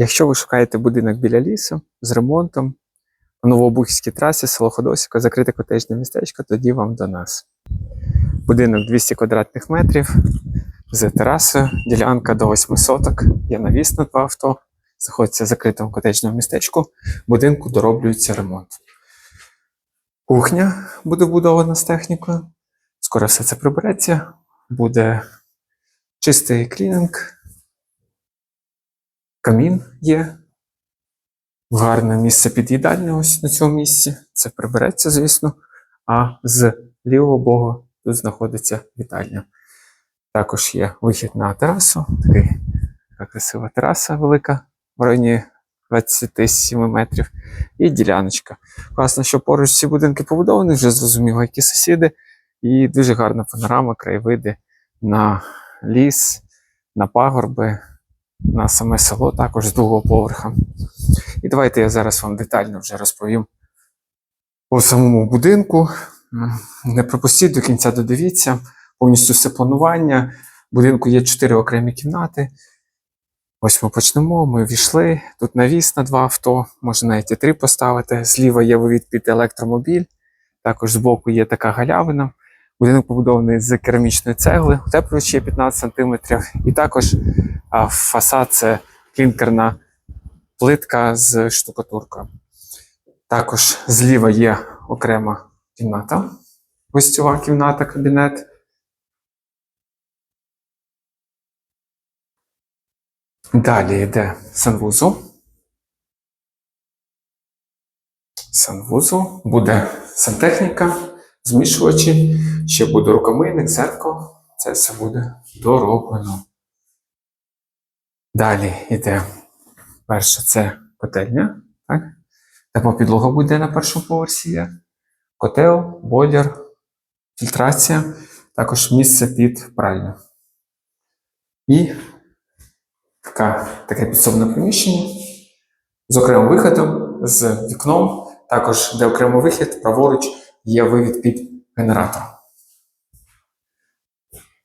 Якщо ви шукаєте будинок біля лісу з ремонтом на Новобухівській трасі, село Ходосіко, закрите котежне містечко, тоді вам до нас. Будинок 200 квадратних метрів з терасою, ділянка до 8 соток, є навіс на два авто, знаходиться в закритому котежному містечку, будинку дороблюється ремонт. Кухня буде вбудована з технікою. Скоро все це прибереться, буде чистий клінінг, камін є. Гарне місце під їдальню ось на цьому місці. Це прибереться, звісно. А з лівого богу тут знаходиться вітальня. Також є вихід на терасу. Така красива тераса велика в районі 27 метрів. І діляночка. Класно, що поруч ці будинки побудовані, вже зрозуміло, які сусіди. І дуже гарна панорама, краєвиди на ліс, на пагорби, на саме село також з другого поверха. І давайте я зараз вам детально вже розповім по самому будинку. Не пропустіть до кінця додивіться. Повністю все планування. В будинку є чотири окремі кімнати. Ось ми почнемо. Ми війшли. Тут навіс на два авто, можна навіть і три поставити. Зліва є вивід під електромобіль. Також збоку є така галявина. Будинок побудований з керамічної цегли, утеплювач є 15 см. І також фасад це клінкерна плитка з штукатуркою. Також зліва є окрема кімната, гостьова кімната, кабінет. Далі йде санвузол. Санвузол, буде сантехніка, змішувачі, ще буде рукомийник, зеркало. Це все буде дороблено. Далі йде перше це котельня, так? Теплопідлога буде на першому поверсі. Котел, бойлер, фільтрація, також місце під пральню. І така, таке підсобне приміщення з окремим виходом, з вікном, також де окремий вихід, праворуч є вивід під генератор.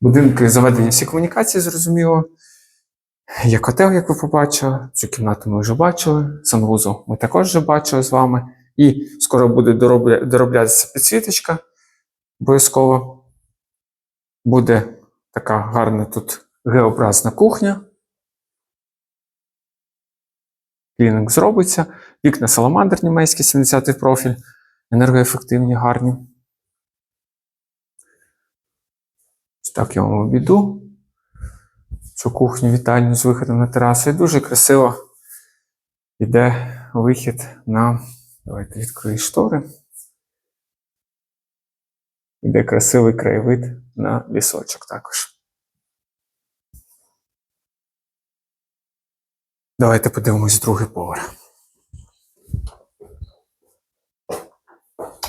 Будинки заведені всі комунікації, зрозуміло. Є котел, як ви побачили. Цю кімнату ми вже бачили. Санвузол ми також вже бачили з вами. І скоро буде дороблятися підсвіточка. Обов'язково буде така гарна тут геобразна кухня. Клінінг зробиться. Вікна саламандр німецький, 70-й профіль. Енергоефективні, гарні. Так я вам обійду цю кухню вітальню з виходом на терасу. І дуже красиво йде вихід на. Давайте відкрию штори. Іде красивий краєвид на лісочок також. Давайте подивимось другий поверх.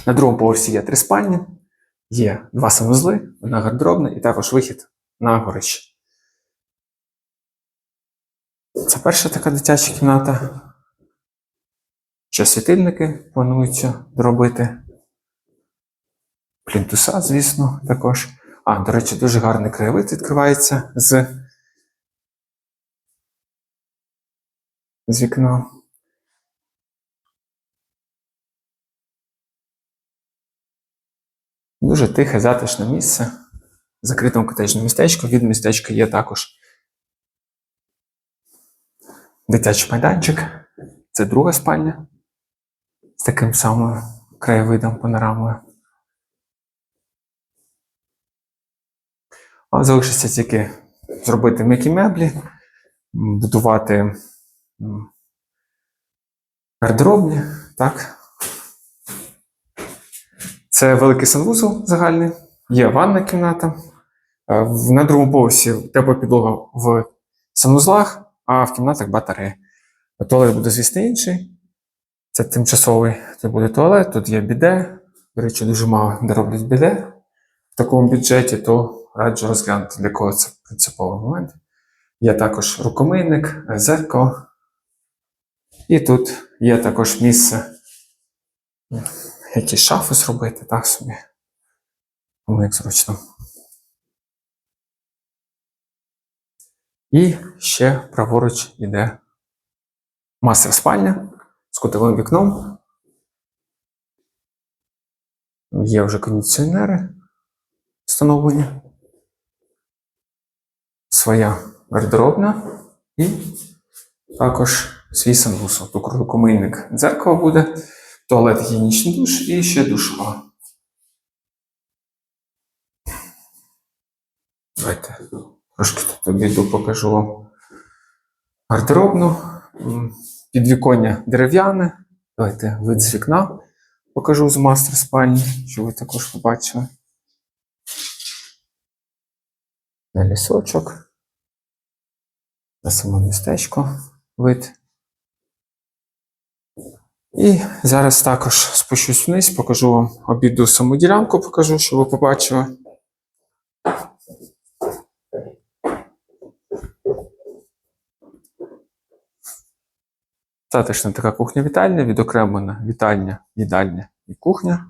На другому поверсі є три спальні, є два санузли, одна гардеробна і також вихід на горище. Це перша така дитяча кімната. Ще світильники плануються доробити. Плінтуса, звісно, також. А, до речі, дуже гарний краєвид відкривається з, з вікна. Дуже тихе, затишне місце. В закритому котежному містечку. Від містечка є також дитячий майданчик. Це друга спальня з таким самим краєвидом панорамою. А залишиться тільки зробити м'які меблі, будувати гардеробні, так. Це великий санвузол загальний, є ванна кімната. Е, На другому поверсі тепла підлога в санузлах, а в кімнатах батарея. Туалет буде, звісно, інший. Це тимчасовий. Це буде туалет, тут є біде. До речі, дуже мало де роблять біде в такому бюджеті, то раджу розглянути, для кого це принциповий момент. Є також рукомийник, зеркало. І тут є також місце, якісь шафи зробити, так собі. Кому як зручно. І ще праворуч іде Мастер спальня з кутовим вікном. Є вже кондиціонери встановлені. Своя гардеробна і також свій санвузол. Тут рукомийник дзеркало буде, туалет гігієнічний душ і ще душова. Давайте трошки тут покажу вам гардеробну. Підвіконня дерев'яне. Давайте вид з вікна покажу з мастер спальні, щоб ви також побачили. На лісочок. На саме містечко вид. І зараз також спущусь вниз, покажу вам обіду саму ділянку, покажу, щоб ви побачили. Затишна така кухня-вітальня, відокремлена вітальня, їдальня і кухня.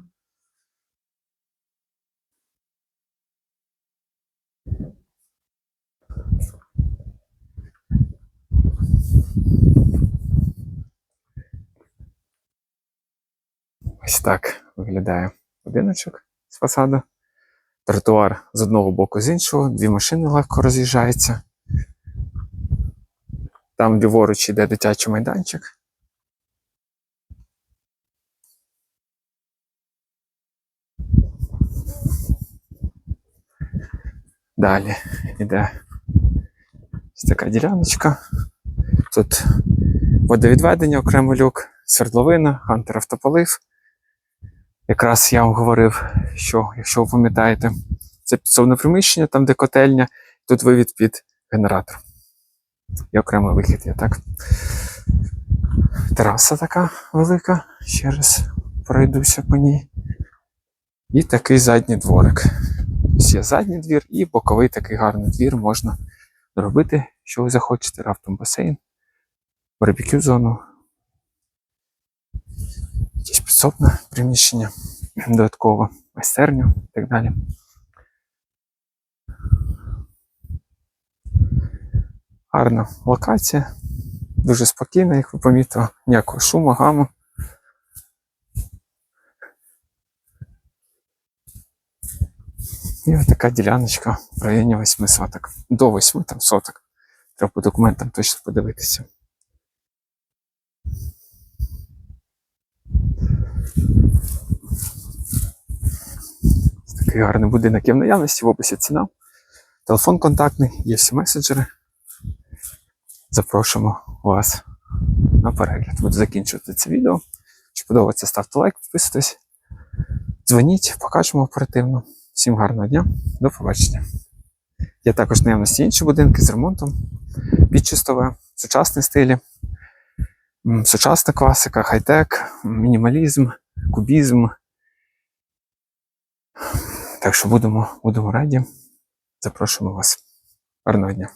Ось так виглядає будиночок з фасаду. Тротуар з одного боку, з іншого, дві машини легко роз'їжджаються. Там ліворуч іде дитячий майданчик. Далі йде ось така діляночка. Тут водовідведення, окремо люк, свердловина, хантер автополив. Якраз я вам говорив, що, якщо ви пам'ятаєте, це підсобне приміщення, там де котельня, тут вивід під генератор. І окремий вихід є, так? Тераса така велика. Ще раз пройдуся по ній. І такий задній дворик. Ось є задній двір і боковий такий гарний двір можна робити, що ви захочете, раптом басейн, барбекю зону, підсобне приміщення, додатково майстерню і так далі. Гарна локація, дуже спокійна, як ви помітили, ніякого шуму, гаму. І ось така діляночка в районі 8 соток. До 8 там соток. Треба по документам точно подивитися. Такий гарний будинок є в наявності, в описі ціна. Телефон контактний, є всі меседжери. Запрошуємо вас на перегляд. Буду закінчувати це відео. Якщо подобається, ставте лайк, підписуйтесь. Дзвоніть, покажемо оперативно. Всім гарного дня, до побачення. Є також наявності інші будинки з ремонтом під чистове, сучасні стилі, сучасна класика, хай-тек, мінімалізм, кубізм. Так що будемо, будемо раді. Запрошуємо вас. Гарного дня.